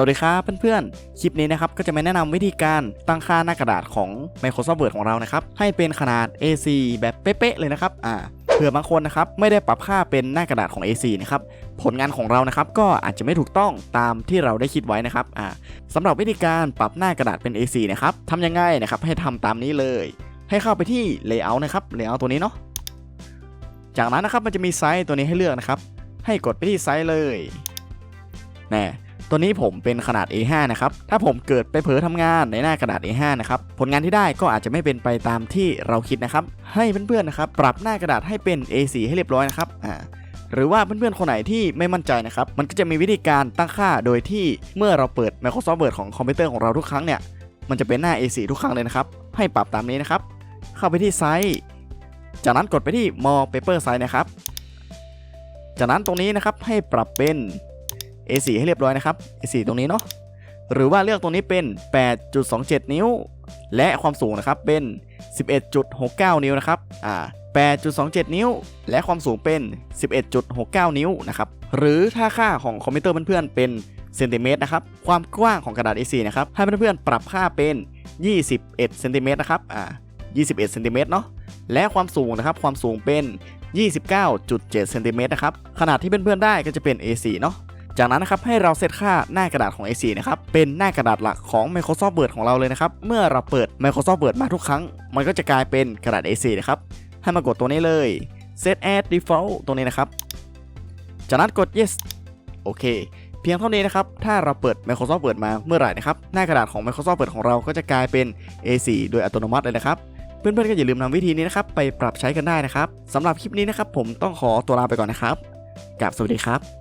สวัสดีครับเพื่อนๆ คลิปนี้นะครับก็จะมาแนะนำวิธีการตั้งค่าหน้ากระดาษของ Microsoft Word ของเรานะครับ ให้เป็นขนาด A4 แบบเป๊ะๆเลยนะครับอ่าเผื่อบางคนนะครับไม่ได้ปรับค่าเป็นหน้ากระดาษของ A4 นะครับผลงานของเรานะครับก็อาจจะไม่ถูกต้องตามที่เราได้คิดไว้นะครับอ่าสำหรับวิธีการปรับหน้ากระดาษเป็น A4 นะครับทำยังไงนะครับให้ทำตามนี้เลย ให้เข้าไปที่ Layout นะครับ Layout ตัวนี้เนาะจากนั้นนะครับมันจะมีไซส์ตัวนี้ให้เลือกนะครับให้กดไปที่ไซส์เลยแน่ ตัวนี้ผมเป็นขนาด A5 นะครับ ถ้าผมเกิดไปเผลอทำงานในหน้ากระดาษ A5 นะครับ ผลงานที่ได้ก็อาจจะไม่เป็นไปตามที่เราคิดนะครับ ให้เพื่อนๆนะครับ ปรับหน้ากระดาษให้เป็น A4 ให้เรียบร้อยนะครับ อ่า หรือว่าเพื่อนๆคนไหนที่ไม่มั่นใจนะครับ มันก็จะมีวิธีการตั้งค่าโดยที่เมื่อเราเปิด Microsoft Word ของคอมพิวเตอร์ของเราทุกครั้งเนี่ย มันจะเป็นหน้า A4 ทุกครั้งเลยนะครับ ให้ปรับตามนี้นะครับ เข้าไปที่ไซส์จากนั้นกดไปที่ More Paper Size นะครับ จากนั้นตรงนี้นะครับให้ปรับเป็น A4 ให้เรียบร้อยนะครับ A4 ตรงนี้เนาะหรือว่าเลือกตรงนี้เป็น 8.27 นิ้ว และความสูงนะครับเป็น 11.69 นิ้วนะครับอ่า8.27 นิ้ว และความสูงเป็น 11.69 นิ้วนะครับหรือถ้าค่าของคอมพิวเตอร์เพื่อนๆเป็นเซนติเมตรนะครับความกว้างของกระดาษ A4 นะครับให้เพื่อนๆปรับค่าเป็น 21เซนติเมตรนะครับอ่า21เซนติเมตรเนาะและความสูงนะครับความสูงเป็น 29.7เซนติเมตรนะครับขนาดที่เพื่อนๆได้ก็จะเป็น A4 เนาะ จากนั้นนะครับให้เราเซตค่าหน้ากระดาษของ A4 นะครับเป็นหน้ากระดาษหลักของ Microsoft Word ของเราเลยนะครับเมื่อเราเปิด Microsoft Word มาทุกครั้ง มันก็จะกลายเป็นกระดาษ A4 นะครับให้มากดตัวนี้เลย set as default ตรงนี้นะครับ จากนั้นกด yes โอเค เพียงเท่านี้นะครับ ถ้าเราเปิด Microsoft Word มาเมื่อไหร่นะครับ หน้ากระดาษของ Microsoft Word ของเราก็จะกลายเป็น A4 โดยอัตโนมัติเลยนะครับ เพื่อนๆก็อย่าลืมนำวิธีนี้นะครับ ไปปรับใช้กันได้นะครับสำหรับคลิปนี้นะครับ ผมต้องขอตัวลาไปก่อนนะครับกับสวัสดีครับ